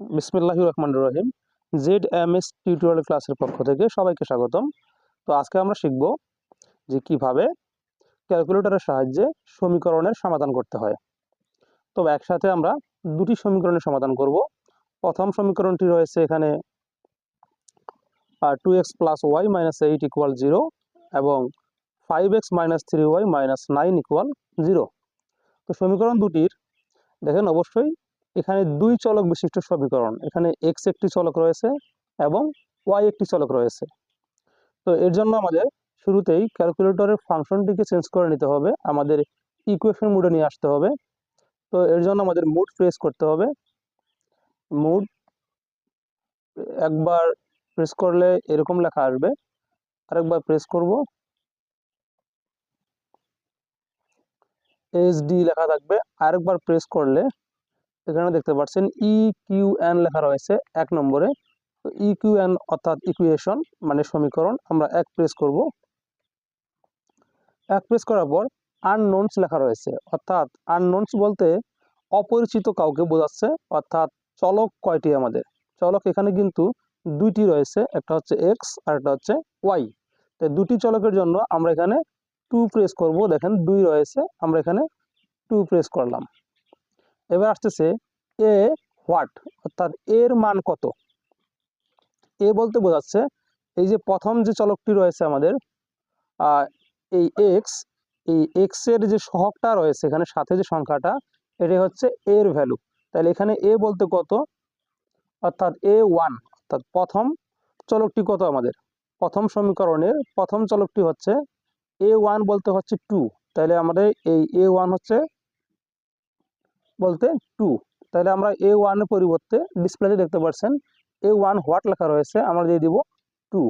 বিসমিল্লাহ রহমান রহিম জেড এম এস টিউটোরিয়াল ক্লাসের পক্ষ থেকে সবাইকে স্বাগতম। তো আজকে আমরা শিখব যে কীভাবে ক্যালকুলেটরের সাহায্যে সমীকরণের সমাধান করতে হয়। তো একসাথে আমরা দুটি সমীকরণের সমাধান করব। প্রথম সমীকরণটি রয়েছে এখানে two X plus Y minus eight equal zero এবং five X minus three Y minus nine equal zero তো সমীকরণ দুটির, দেখেন অবশ্যই এখানে দুই চলক বিশিষ্ট সমীকরণ, এখানে এক্স একটি চলক রয়েছে এবং ওয়াই একটি চলক রয়েছে। তো এর জন্য আমাদের শুরুতেই ক্যালকুলেটরের ফাংশনটিকে চেঞ্জ করে নিতে হবে, আমাদের ইকুয়েশন মুডে নিয়ে আসতে হবে। তো এর জন্য আমাদের মুড প্রেস করতে হবে। মুড একবার প্রেস করলে এরকম লেখা আসবে। আরেকবার প্রেস করব। ডি লেখা থাকবে। আরেকবার প্রেস করলে এখানে দেখতে পাচ্ছেন ই কিউ এন লেখা রয়েছে এক নম্বরে। তো ই কিউ এন অর্থাৎ ইকুয়েশন মানে সমীকরণ আমরা এক প্রেস করব। এক প্রেস করার পর আননোনস লেখা রয়েছে। অর্থাৎ আননোনস বলতে অপরিচিত কাউকে বোঝাচ্ছে। অর্থাৎ চলক কয়টি আমাদের? চলক এখানে কিন্তু দুইটি রয়েছে, একটা হচ্ছে এক্স আর একটা হচ্ছে ওয়াই তো দুটি চলকের জন্য আমরা এখানে টু প্রেস করব। দেখেন দুই রয়েছে, আমরা এখানে টু প্রেস করলাম। এবার আসতেছে এ হোয়াট অর্থাৎ এর মান কত? এ বলতে বোঝাচ্ছে এই যে প্রথম যে চলকটি রয়েছে আমাদের এই এক্স এই এক্সের যে সহগটা রয়েছে, এখানে সাথে যে সংখ্যাটা এটা হচ্ছে এর ভ্যালু তাহলে এখানে এ বলতে কত? অর্থাৎ এ ওয়ান অর্থাৎ প্রথম চলকটি কত আমাদের? প্রথম সমীকরণের প্রথম চলকটি হচ্ছে এ ওয়ান বলতে হচ্ছে টু তাহলে আমাদের এই এ ওয়ান হচ্ছে বলতে টু তাহলে আমরা এ ওয়ানের পরিবর্তে ডিসপ্লেতে দেখতে পাচ্ছেন এ ওয়ান হোয়াট লেখা রয়েছে, আমরা দিয়ে দিব টু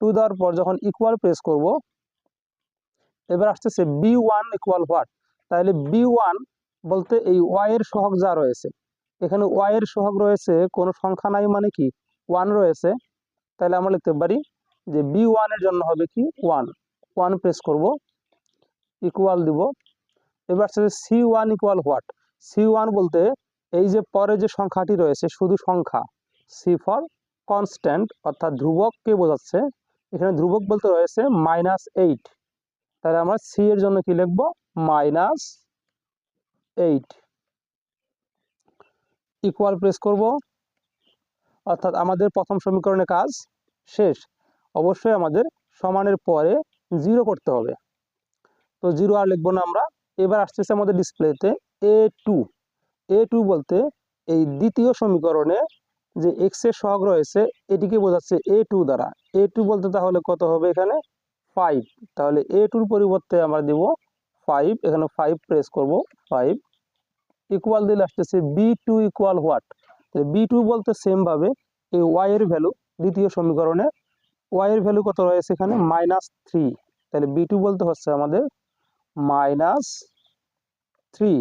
টু দেওয়ার পর যখন ইকুয়াল প্রেস করব, এবার আসতেছে বি ওয়ান ইকুয়াল হোয়াট তাহলে বি ওয়ান বলতে এই ওয়াইয়ের সহগ যা রয়েছে, এখানে ওয়াইয়ের সহগ রয়েছে, কোনো সংখ্যা নাই মানে কি? ওয়ান রয়েছে। তাহলে আমরা লিখতে পারি যে বি ওয়ানের জন্য হবে কি? ওয়ান ওয়ান প্রেস করব ইকুয়াল দিব। এবার C one equal what C one বলতে এই যে পরে যে সংখ্যাটি রয়েছে, শুধু সংখ্যা সি ফর কনস্ট্যান্ট অর্থাৎ ধ্রুবককে বোঝাচ্ছে? এখানে ধ্রুবক বলতে রয়েছে মাইনাস এইট তাহলে আমরা সি এর জন্য কি লিখব? মাইনাস এইট ইকুয়াল প্রেস করব। অর্থাৎ আমাদের প্রথম সমীকরণের কাজ শেষ। অবশ্যই আমাদের সমানের পরে জিরো করতে হবে। তো জিরো আর লিখব না আমরা। এবার আসতেছে আমাদের ডিসপ্লেতে এ টু এ টু বলতে এই দ্বিতীয় সমীকরণে যে এক্সের সহগ রয়েছে, এটিকে বোঝাচ্ছে এ টু দ্বারা। এ টু বলতে তাহলে কত হবে এখানে? ফাইভ তাহলে এ টুর পরিবর্তে আমরা দিব ফাইভ এখানে ফাইভ প্রেস করব ফাইভ ইকুয়াল দিলে আসতেছে B two equal what B two বলতে সেমভাবে এই ওয়াই এর ভ্যালু দ্বিতীয় সমীকরণে। ওয়াই এর ভ্যালু কত রয়েছে এখানে? মাইনাস থ্রি তাহলে বি টু বলতে হচ্ছে আমাদের মাইনাস থ্রি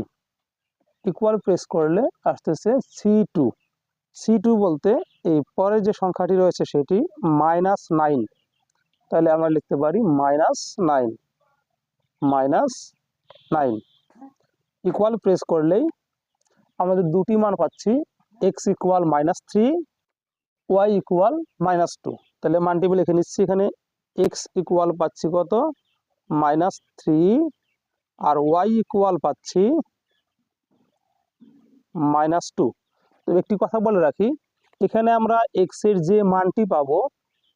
ইকুয়াল প্রেস করলে আসতেছে সি টু সি টু বলতে এই পরে যে সংখ্যাটি রয়েছে সেটি মাইনাস নাইন তাহলে আমরা লিখতে পারি minus nine minus nine equal press করলেই আমাদের দুটি মান পাচ্ছি X equal minus three Y equal minus two তাহলে মানটি লিখে নিচ্ছি এখানে এক্স ইকুয়াল পাচ্ছি কত? মাইনাস থ্রি আর ওয়াই ইকুয়াল পাচ্ছি মাইনাস টু তো একটি কথা বলে রাখি, এখানে আমরা এক্সের যে মানটি পাবো,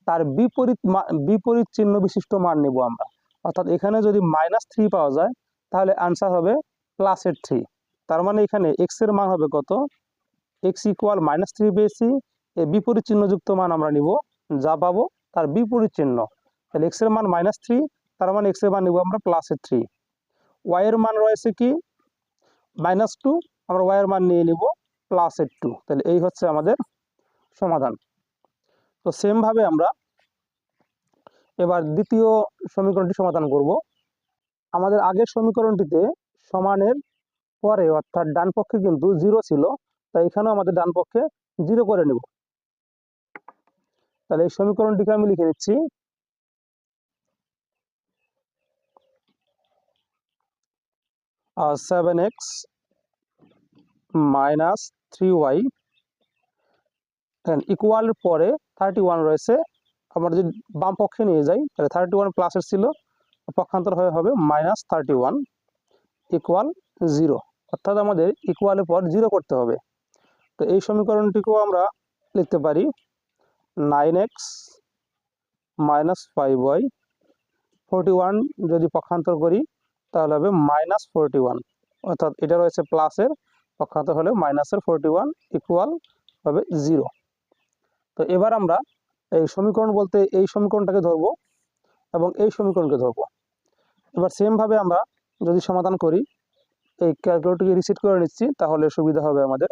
তার বিপরীত বিপরীত চিহ্ন বিশিষ্ট মান নেব আমরা। অর্থাৎ এখানে যদি মাইনাস থ্রি পাওয়া যায়, তাহলে আনসার হবে প্লাসের থ্রি তার মানে এখানে এক্সের মান হবে কত? এক্স ইকুয়াল মাইনাস থ্রি পেয়েছি, এই বিপরীত চিহ্নযুক্ত মান আমরা নিব, যা পাবো তার বিপরীত চিহ্ন। তাহলে এক্সের মান মাইনাস থ্রি তার মানে এক্সের মান নিব আমরা প্লাসের থ্রি ওয়াইয়ের মান রয়েছে কি? মাইনাস টু আমরা ওয়াইয়ের মান নিয়ে নিব প্লাসের টু তাহলে এই হচ্ছে আমাদের সমাধান। তো সেমভাবে আমরা এবার দ্বিতীয় সমীকরণটি সমাধান করব। আমাদের আগের সমীকরণটিতে সমানের পরে, অর্থাৎ ডান পক্ষে কিন্তু জিরো ছিল, তাই এখানেও আমাদের ডান পক্ষে জিরো করে নেব। তাহলে এই সমীকরণটিকে আমি লিখে দিচ্ছি seven X minus three Y ইকুয়ালের পরে থার্টি ওয়ান রয়েছে। আমরা যদি বাম পক্ষে নিয়ে যাই, তাহলে থার্টি ওয়ান প্লাসের ছিল, পক্ষান্তর হয়ে হবে minus thirty one equal zero অর্থাৎ আমাদের ইকুয়ালের পর জিরো করতে হবে। তো এই সমীকরণটিকেও আমরা লিখতে পারি nine X minus five Y forty one যদি পক্ষান্তর করি তাহলে হবে মাইনাস ফোরটি ওয়ান অর্থাৎ এটা রয়েছে প্লাসের পক্ষান্তর হলে মাইনাসের ফোরটি ওয়ান ইকুয়াল হবে জিরো তো এবার আমরা এই সমীকরণ বলতে এই সমীকরণটাকে ধরবো এবং এই সমীকরণকে ধরবো। এবার সেমভাবে আমরা যদি সমাধান করি, এই ক্যালকুলেটরকে রিসিট করে নিচ্ছি, তাহলে সুবিধা হবে আমাদের।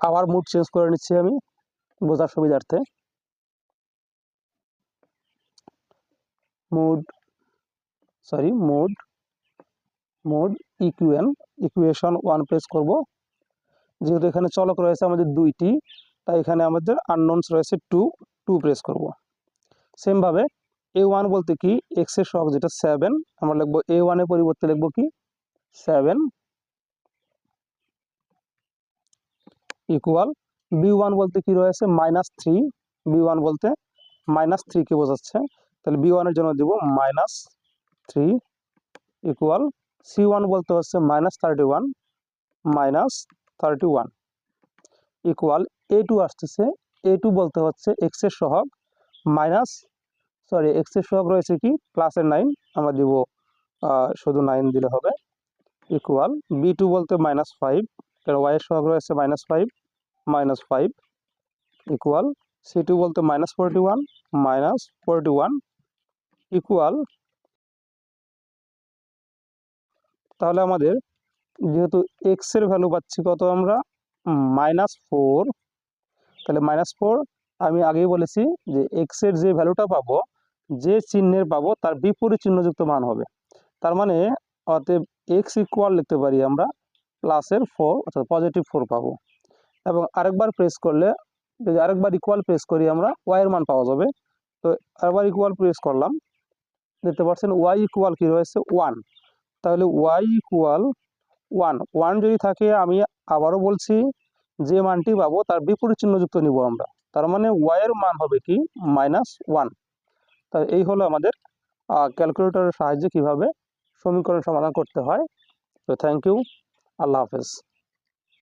আবার মুড চেঞ্জ করে নিচ্ছি আমি বোঝার সুবিধার্থে। মুড সরি মুড মুড ইকুয়েন ইকুয়েশন ওয়ান প্রেস করব। যেহেতু এখানে চলক রয়েছে আমাদের দুইটি, তাই এখানে আমাদের আননোনস রয়েছে টু টু প্রেস করব। সেমভাবে এ ওয়ান বলতে কি এক্সের সহগ যেটা সেভেন আমরা লিখব এ ওয়ানের পরিবর্তে লিখব কি সেভেন ইকুয়াল বি ওয়ান বলতে কি রয়েছে মাইনাস থ্রি বি ওয়ান বলতে মাইনাস থ্রিকে বোঝাচ্ছে। তাহলে বি ওয়ানের জন্য দিব minus three equal C one বলতে হচ্ছে minus thirty one minus thirty one equal A two আসতেছে। এ টু বলতে হচ্ছে এক্সের সহগ মাইনাস সরি এক্সের সহগ রয়েছে কি? প্লাসের নাইন আমরা দিব শুধু নাইন দিলে হবে। ইকুয়াল বি টু বলতে মাইনাস ফাইভ কারণ ওয়াইয়ের সহগ রয়েছে minus five minus five equal C two বলতে minus forty one minus forty one equal তাহলে আমাদের যেহেতু এক্সের ভ্যালু পাচ্ছি কত আমরা? মাইনাস ফোর তাহলে মাইনাস ফোর আমি আগেই বলেছি যে এক্সের যে ভ্যালুটা পাবো, যে চিহ্নের পাবো, তার বিপরীত চিহ্নযুক্ত মান হবে। তার মানে অতএব এক্স ইকুয়াল লিখতে পারি আমরা প্লাসের ফোর অর্থাৎ পজিটিভ ফোর পাবো। এবং আরেকবার প্রেস করলে, যদি আরেকবার ইকুয়াল প্রেস করি আমরা ওয়াইয়ের মান পাওয়া যাবে। তো আরেকবার ইকুয়াল প্রেস করলাম দেখতে পাচ্ছেন ওয়াই ইকুয়াল কী রয়েছে? ওয়ান তাহলে ওয়াই ইকুয়াল ওয়ান ওয়ান যদি থাকে, আমি আবারও বলছি, যে মানটি পাবো তার বিপরীত চিহ্নযুক্ত নিব আমরা। তার মানে ওয়াইয়ের মান হবে কি? মাইনাস ওয়ান তাই এই হলো আমাদের ক্যালকুলেটরের সাহায্যে কীভাবে সমীকরণ সমাধান করতে হয়। তো থ্যাংক ইউ আল্লাহ হাফেজ।